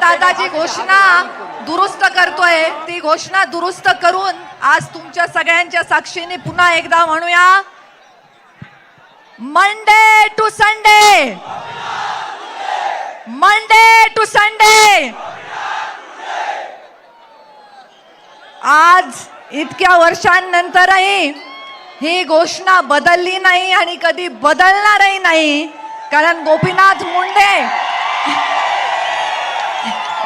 दादाची घोषणा दुरुस्त करतोय. ती घोषणा दुरुस्त करून आज तुमच्या सगळ्यांच्या साक्षीने पुन्हा एकदा म्हणूया. Monday to Sunday Monday to Sunday आज इतक्या वर्षांनंतरही ही घोषणा बदलली नाही आणि कधी बदलणारही नाही. कारण गोपीनाथ मुंडे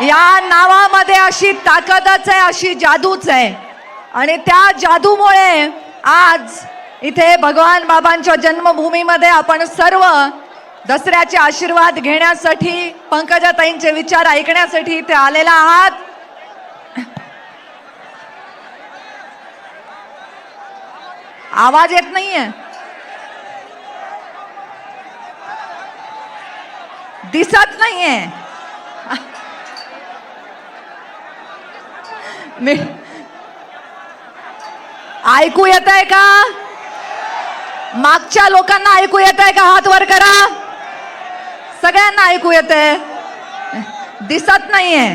या नावामध्ये अशी ताकदच आहे अशी जादूच आहे. आणि त्या जादूमुळे आज इथे भगवान बाबांच्या जन्मभूमीमध्ये आपण सर्व दसऱ्याचे आशीर्वाद घेण्यासाठी पंकजाताईंचे विचार ऐकण्यासाठी इथे आलेला आहात. आवाज येत नाहीये. दिसत नाहीये. मी ऐकू येत आहे का? मागच्या लोकांना ऐकू येत आहे का? हात वर करा. सगळ्यांना ऐकू येत आहे दिसत नाहीये.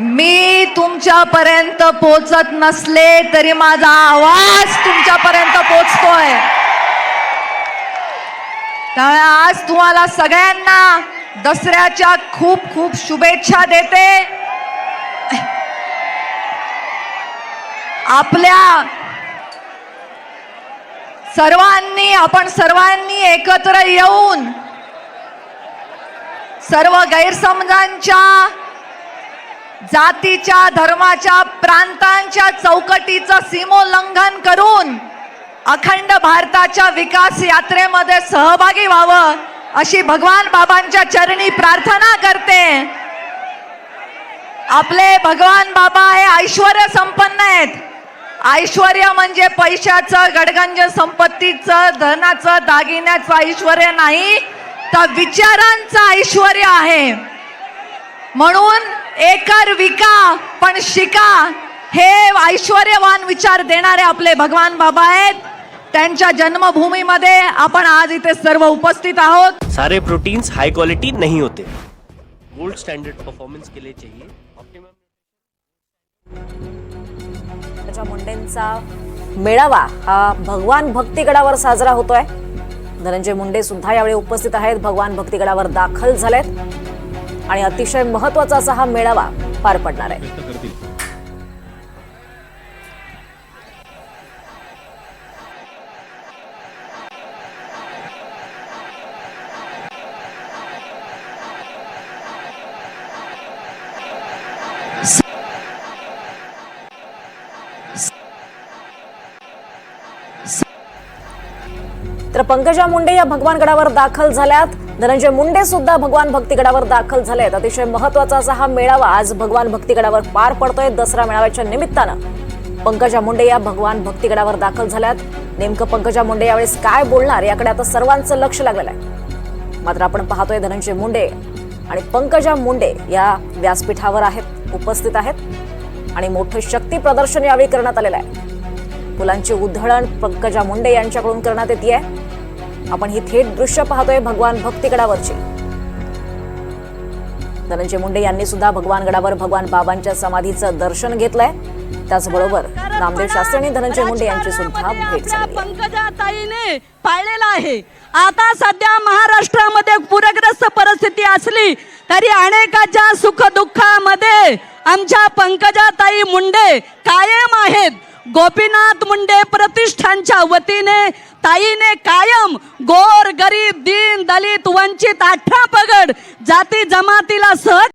मी तुमच्यापर्यंत पोचत नसले तरी माझा आवाज तुमच्यापर्यंत पोचतोय. त्यामुळे आज तुम्हाला सगळ्यांना दसऱ्याच्या खूप खूप शुभेच्छा देते. आपल्या सर्वांनी आपण सर्वांनी एकत्र येऊन सर्व गैरसमजांच्या जातीच्या धर्माच्या प्रांतांच्या चौकटीचं सीमोल्लंघन करून अखंड भारताच्या विकास यात्रेमध्ये सहभागी व्हावं अशी भगवान बाबांच्या चरणी प्रार्थना करते. आपले भगवान बाबा हे ऐश्वर संपन्न आहेत. ऐश्वर म्हणजे पैशाचं गडगंज संपत्तीचं धनाचं दागिन्याचं ऐश्वर नाही तर विचारांचं ऐश्वर आहे. म्हणून एकर विका पण शिका हे ऐश्वर्यवान विचार देणारे आपले भगवान बाबा आहेत. त्यांच्या जन्मभूमीमध्ये आपण आज इथे सर्व उपस्थित आहोत. सारे प्रोटीन्स हाई क्वालिटी नहीं होते. गोल्ड स्टैंडर्ड परफॉर्मेंस के लिए चाहिए. ऑप्टिमम पंकजा मुंडेंचा मेळावा हा भगवान भक्तीगडावर साजरा होतोय. धनंजय मुंडे सुद्धा यावेळी उपस्थित आहेत. भगवान भक्तीगडावर दाखल झालेत. आणि अतिशय महत्त्वाचा असा हा मेळावा पार पडणार आहे. तर पंकजा मुंडे या भगवानगडावर दाखल झाल्यात. धनंजय मुंडे सुद्धा भगवान भक्तीगडावर दाखल झालेत. अतिशय महत्त्वाचा असा हा मेळावा आज भगवान भक्तीगडावर पार पडतोय दसरा मेळाव्याच्या निमित्तानं. पंकजा मुंडे या भगवान भक्तीगडावर दाखल झाल्यात. नेमकं पंकजा मुंडे यावेळेस काय बोलणार याकडे आता सर्वांचं लक्ष लागलेलं आहे. मात्र आपण पाहतोय धनंजय मुंडे आणि पंकजा मुंडे या व्यासपीठावर आहेत उपस्थित आहेत आणि मोठं शक्ती प्रदर्शन यावेळी करण्यात आलेलं आहे. फुलांची उधळण पंकजा मुंडे यांच्याकडून करण्यात येते आहे. आपण ही थेट दृश्य पाहतोय भगवान भक्तीगडावरची. धनंजय मुंडे यांनी सुद्धा भगवान गडावर भगवान बाबांच्या समाधीचं दर्शन घेतलंय. त्याचबरोबर नामदेव शास्त्री आणि धनंजय मुंडे यांची सुद्धा भेट. पंकजाताईने पाळलेला आहे. आता सध्या महाराष्ट्रामध्ये पूरग्रस्त परिस्थिती असली तरी अनेकाच्या सुख दुःखामध्ये आमच्या पंकजाताई मुंडे कायम आहेत. गोपीनाथ मुंडे प्रतिष्ठानच्या वतीने ताईने कायम गोर गरीब दीन दलित वंचित अठरा पगड जाती जमातीला सहज